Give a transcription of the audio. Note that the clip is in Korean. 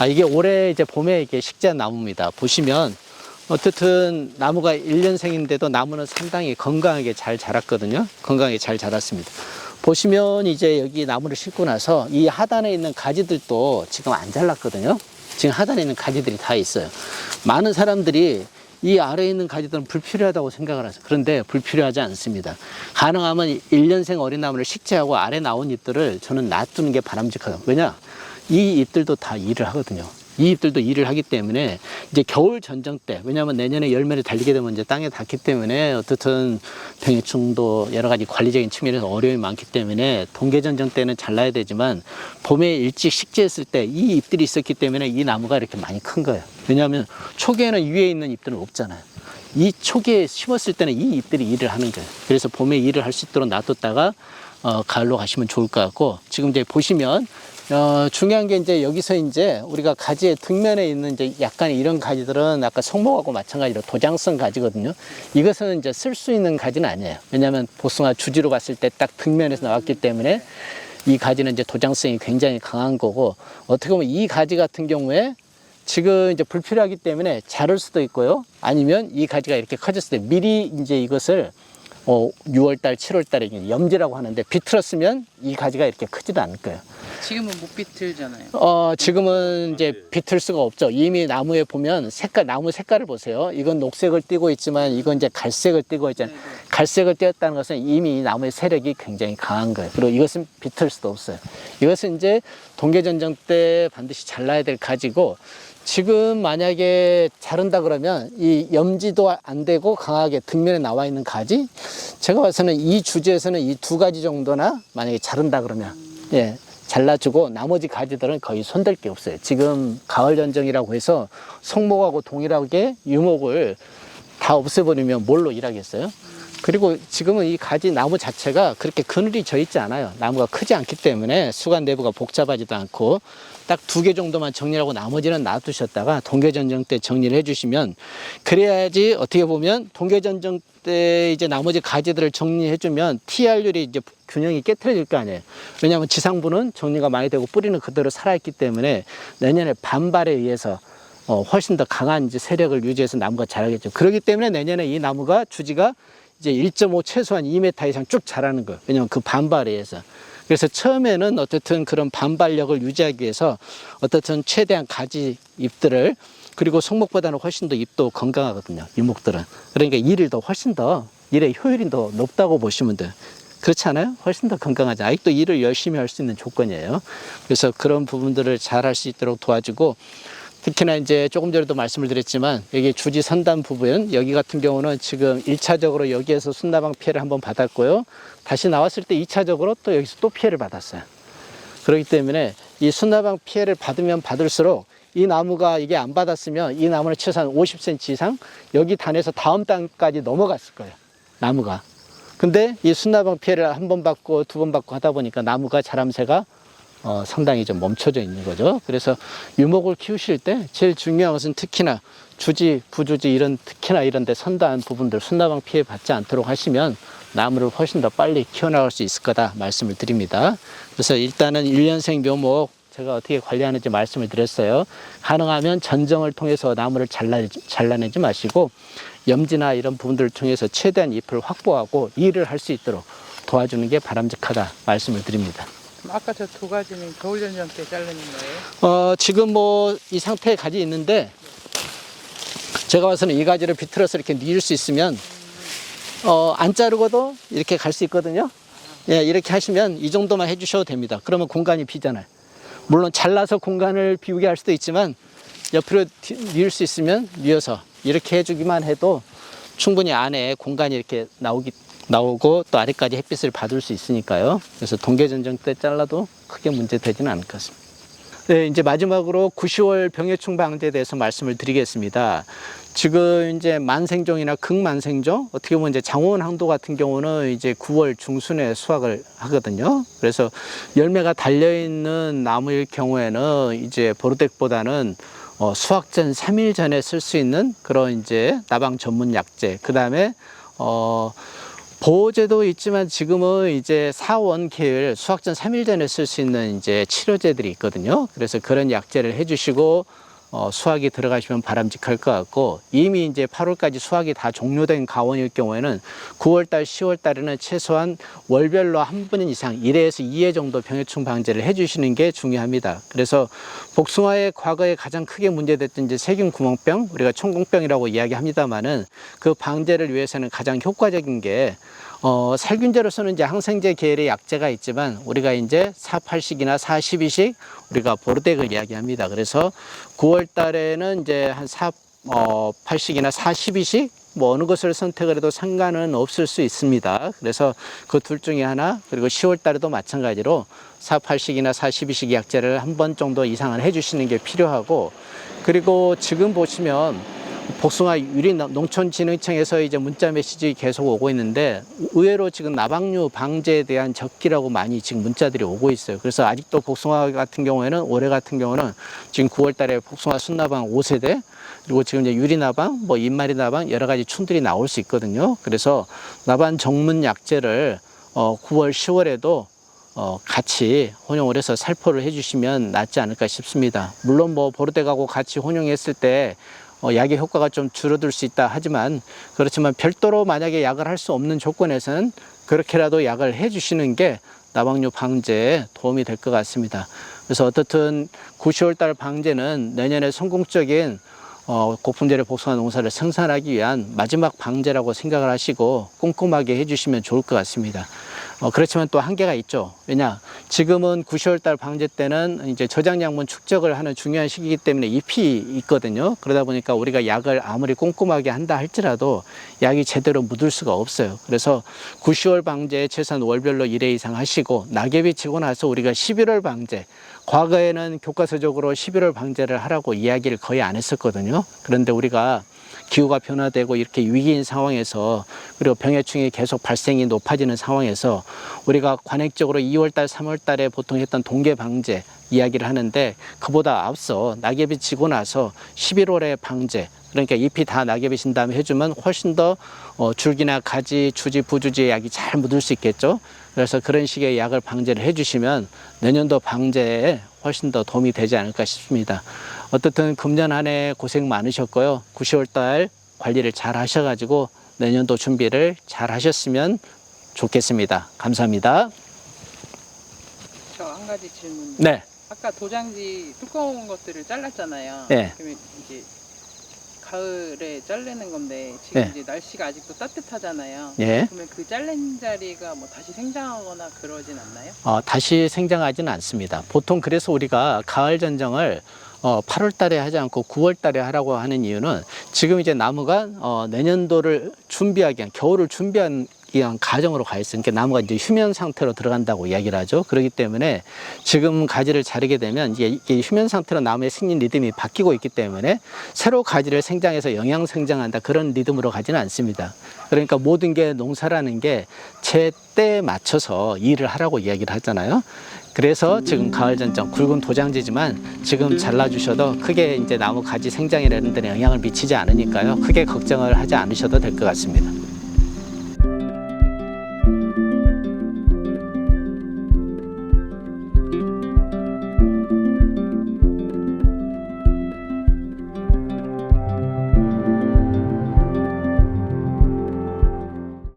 아, 이게 올해 이제 봄에 이게 식재한 나무입니다. 보시면 어쨌든 나무가 1년생인데도 나무는 상당히 건강하게 잘 자랐거든요. 건강하게 잘 자랐습니다. 보시면 이제 여기 나무를 심고 나서 이 하단에 있는 가지들도 지금 안 잘랐거든요. 지금 하단에 있는 가지들이 다 있어요. 많은 사람들이 이 아래에 있는 가지들은 불필요하다고 생각을 하죠. 그런데 불필요하지 않습니다. 가능하면 1년생 어린 나무를 식재하고 아래 나온 잎들을 저는 놔두는 게 바람직하다. 왜냐? 이 잎들도 다 일을 하거든요. 이 잎들도 일을 하기 때문에 이제 겨울 전정 때 왜냐하면 내년에 열매를 달리게 되면 이제 땅에 닿기 때문에 어떻든 병해충도 여러 가지 관리적인 측면에서 어려움이 많기 때문에 동계 전정 때는 잘라야 되지만 봄에 일찍 식재했을 때 이 잎들이 있었기 때문에 이 나무가 이렇게 많이 큰 거예요. 왜냐하면 초기에는 위에 있는 잎들은 없잖아요. 이 초기에 심었을 때는 이 잎들이 일을 하는 거예요. 그래서 봄에 일을 할 수 있도록 놔뒀다가 어, 가을로 가시면 좋을 것 같고 지금 이제 보시면 어, 중요한 게 이제 여기서 이제 우리가 가지의 등면에 있는 이제 약간 이런 가지들은 아까 성목하고 마찬가지로 도장성 가지거든요. 이것은 이제 쓸 수 있는 가지는 아니에요. 왜냐하면 보숭아 주지로 봤을 때딱 등면에서 나왔기 때문에 이 가지는 이제 도장성이 굉장히 강한 거고 어떻게 보면 이 가지 같은 경우에 지금 이제 불필요하기 때문에 자를 수도 있고요. 아니면 이 가지가 이렇게 커졌을 때 미리 이제 이것을 어, 6월달, 7월달에 염지라고 하는데 비틀었으면 이 가지가 이렇게 크지도 않을 거예요. 지금은 못 비틀잖아요. 어, 지금은 이제 비틀 수가 없죠. 이미 나무에 보면 색깔, 나무 색깔을 보세요. 이건 녹색을 띠고 있지만 이건 이제 갈색을 띠고 있잖아요. 네네. 갈색을 띄었다는 것은 이미 이 나무의 세력이 굉장히 강한 거예요. 그리고 이것은 비틀 수도 없어요. 이것은 이제 동계전쟁 때 반드시 잘라야 될 가지고 지금 만약에 자른다 그러면 이 염지도 안 되고 강하게 등면에 나와 있는 가지 제가 봐서는 이 주제에서는 이 두 가지 정도나 만약에 자른다 그러면 예 잘라주고 나머지 가지들은 거의 손댈 게 없어요. 지금 가을 전쟁이라고 해서 성목하고 동일하게 유목을 다 없애버리면 뭘로 일하겠어요? 그리고 지금은 이 가지 나무 자체가 그렇게 그늘이 져 있지 않아요. 나무가 크지 않기 때문에 수관 내부가 복잡하지도 않고 딱 두 개 정도만 정리하고 나머지는 놔두셨다가 동계전쟁 때 정리를 해주시면 그래야지 어떻게 보면 동계전쟁 때 이제 나머지 가지들을 정리해주면 TR율이 이제 균형이 깨트려질 거 아니에요. 왜냐하면 지상부는 정리가 많이 되고 뿌리는 그대로 살아있기 때문에 내년에 반발에 의해서 어, 훨씬 더 강한 이제 세력을 유지해서 나무가 자라겠죠. 그렇기 때문에 내년에 이 나무가 주지가 이제 1.5 최소한 2m 이상 쭉 자라는 거예요. 왜냐하면 그 반발에 의해서. 그래서 처음에는 어떻든 그런 반발력을 유지하기 위해서 어떻든 최대한 가지 잎들을 그리고 송목보다는 훨씬 더 잎도 건강하거든요. 유목들은. 그러니까 일을 더 훨씬 더 일의 효율이 더 높다고 보시면 돼요. 그렇지 않아요? 훨씬 더 건강하지. 아직도 일을 열심히 할 수 있는 조건이에요. 그래서 그런 부분들을 잘 할 수 있도록 도와주고 특히나 이제 조금 전에도 말씀을 드렸지만 여기 주지 선단 부분 여기 같은 경우는 지금 1차적으로 여기에서 순나방 피해를 한번 받았고요. 다시 나왔을 때 2차적으로 또 여기서 또 피해를 받았어요. 그렇기 때문에 이 순나방 피해를 받으면 받을수록 이 나무가 이게 안 받았으면 이 나무는 최소한 50cm 이상 여기 단에서 다음 단까지 넘어갔을 거예요. 나무가. 근데 이 순나방 피해를 한 번 받고 두 번 받고 하다 보니까 나무가 자람새가 어, 상당히 좀 멈춰져 있는 거죠. 그래서 유목을 키우실 때 제일 중요한 것은 특히나 주지, 부주지 이런 특히나 이런 데 선다한 부분들 순나방 피해 받지 않도록 하시면 나무를 훨씬 더 빨리 키워나갈 수 있을 거다 말씀을 드립니다. 그래서 일단은 1년생 묘목 제가 어떻게 관리하는지 말씀을 드렸어요. 가능하면 전정을 통해서 나무를 잘라, 잘라내지 마시고 염지나 이런 부분들을 통해서 최대한 잎을 확보하고 일을 할 수 있도록 도와주는 게 바람직하다 말씀을 드립니다. 그럼 아까 저 두 가지는 겨울전쟁 때 자르는 거예요? 어, 지금 뭐 이 상태의 가지 있는데 제가 봐서는 이 가지를 비틀어서 이렇게 뉘을 수 있으면 어, 안 자르고도 이렇게 갈 수 있거든요. 예, 이렇게 하시면 이 정도만 해주셔도 됩니다. 그러면 공간이 비잖아요. 물론 잘라서 공간을 비우게 할 수도 있지만 옆으로 뒤- 뉘을 수 있으면 뉘어서 이렇게 해주기만 해도 충분히 안에 공간이 이렇게 나오기 나오고 또 아래까지 햇빛을 받을 수 있으니까요. 그래서 동계전쟁 때 잘라도 크게 문제 되지는 않을 것 같습니다. 네, 이제 마지막으로 9, 10월 병해충 방제에 대해서 말씀을 드리겠습니다. 지금 이제 만생종이나 극만생종, 어떻게 보면 이제 장원 항도 같은 경우는 이제 9월 중순에 수확을 하거든요. 그래서 열매가 달려있는 나무일 경우에는 이제 보르덱보다는 어, 수확 전 3일 전에 쓸 수 있는 그런 이제 나방 전문 약제, 그 다음에 어, 보호제도 있지만 지금은 이제 사원케일 수확 전 3일 전에 쓸 수 있는 이제 치료제들이 있거든요. 그래서 그런 약제를 해주시고 어, 수확이 들어가시면 바람직할 것 같고 이미 이제 8월까지 수확이 다 종료된 가원일 경우에는 9월달, 10월달에는 최소한 월별로 한번 이상 1회에서 2회 정도 병해충 방제를 해주시는 게 중요합니다. 그래서 복숭아의 과거에 가장 크게 문제됐던 이제 세균 구멍병 우리가 총공병이라고 이야기합니다만은 그 방제를 위해서는 가장 효과적인 게 어, 살균제로서는 이제 항생제 계열의 약제가 있지만 우리가 이제 480이나 412식 우리가 보르덱을 이야기합니다. 그래서 9월 달에는 이제 한 4, 어, 80이나 42식 뭐 어느 것을 선택을 해도 상관은 없을 수 있습니다. 그래서 그 둘 중에 하나 그리고 10월 달에도 마찬가지로 480이나 42식 약제를 한 번 정도 이상은 해주시는 게 필요하고 그리고 지금 보시면 복숭아 유리 농촌진흥청에서 이제 문자 메시지 계속 오고 있는데 의외로 지금 나방류 방제에 대한 적기라고 많이 지금 문자들이 오고 있어요. 그래서 아직도 복숭아 같은 경우에는 올해 같은 경우는 지금 9월 달에 복숭아 순나방 5세대 그리고 지금 이제 유리나방, 뭐 인마리 나방 여러 가지 춤들이 나올 수 있거든요. 그래서 나반 정문 약제를 어 9월, 10월에도 어, 같이 혼용을 해서 살포를 해주시면 낫지 않을까 싶습니다. 물론 뭐 보르덱하고 같이 혼용했을 때 어, 약의 효과가 좀 줄어들 수 있다 하지만 그렇지만 별도로 만약에 약을 할 수 없는 조건에서는 그렇게라도 약을 해주시는 게 나방류 방제에 도움이 될 것 같습니다. 그래서 어떻든 9, 10월 달 방제는 내년에 성공적인 어, 고품질의 복숭아 농사를 생산하기 위한 마지막 방제라고 생각을 하시고 꼼꼼하게 해주시면 좋을 것 같습니다. 어, 그렇지만 또 한계가 있죠. 왜냐, 지금은 9, 10월 달 방제 때는 이제 저장약물 축적을 하는 중요한 시기이기 때문에 잎이 있거든요. 그러다 보니까 우리가 약을 아무리 꼼꼼하게 한다 할지라도 약이 제대로 묻을 수가 없어요. 그래서 9, 10월 방제 최소한 월별로 1회 이상 하시고 낙엽이 지고 나서 우리가 11월 방제 과거에는 교과서적으로 11월 방제를 하라고 이야기를 거의 안 했었거든요. 그런데 우리가 기후가 변화되고 이렇게 위기인 상황에서 그리고 병해충이 계속 발생이 높아지는 상황에서 우리가 관행적으로 2월달, 3월달에 보통 했던 동계 방제 이야기를 하는데 그보다 앞서 낙엽이 지고 나서 11월에 방제 그러니까 잎이 다 낙엽이 진 다음에 해주면 훨씬 더 어, 줄기나 가지, 주지, 부주지의 약이 잘 묻을 수 있겠죠. 그래서 그런 식의 약을 방제를 해주시면 내년도 방제에 훨씬 더 도움이 되지 않을까 싶습니다. 어떻든 금년 한 해 고생 많으셨고요. 9, 10월 달 관리를 잘 하셔가지고 내년도 준비를 잘 하셨으면 좋겠습니다. 감사합니다. 저 한 가지 질문. 네. 아까 도장지 두꺼운 것들을 잘랐잖아요. 네. 그러면 이제 가을에 자르는 건데 지금 네. 이제 날씨가 아직도 따뜻하잖아요. 예. 그러면 그 잘린 자리가 뭐 다시 생장하거나 그러진 않나요? 어, 다시 생장하지는 않습니다. 보통 그래서 우리가 가을 전정을 어, 8월 달에 하지 않고 9월 달에 하라고 하는 이유는 지금 이제 나무가 어, 내년도를 준비하기 위한 겨울을 준비한 위한 가정으로 가. 그러니까 나무가 이제 휴면 상태로 들어간다고 이야기를 하죠. 그렇기 때문에 지금 가지를 자르게 되면 이게 휴면 상태로 나무의 생린 리듬이 바뀌고 있기 때문에 새로 가지를 생장해서 영양 생장한다 그런 리듬으로 가지는 않습니다. 그러니까 모든 게 농사라는 게 제 때에 맞춰서 일을 하라고 이야기를 하잖아요. 그래서 지금 가을 전정 굵은 도장지지만 지금 잘라주셔도 크게 이제 나무 가지 생장이라는 데는 영향을 미치지 않으니까요. 크게 걱정을 하지 않으셔도 될 것 같습니다.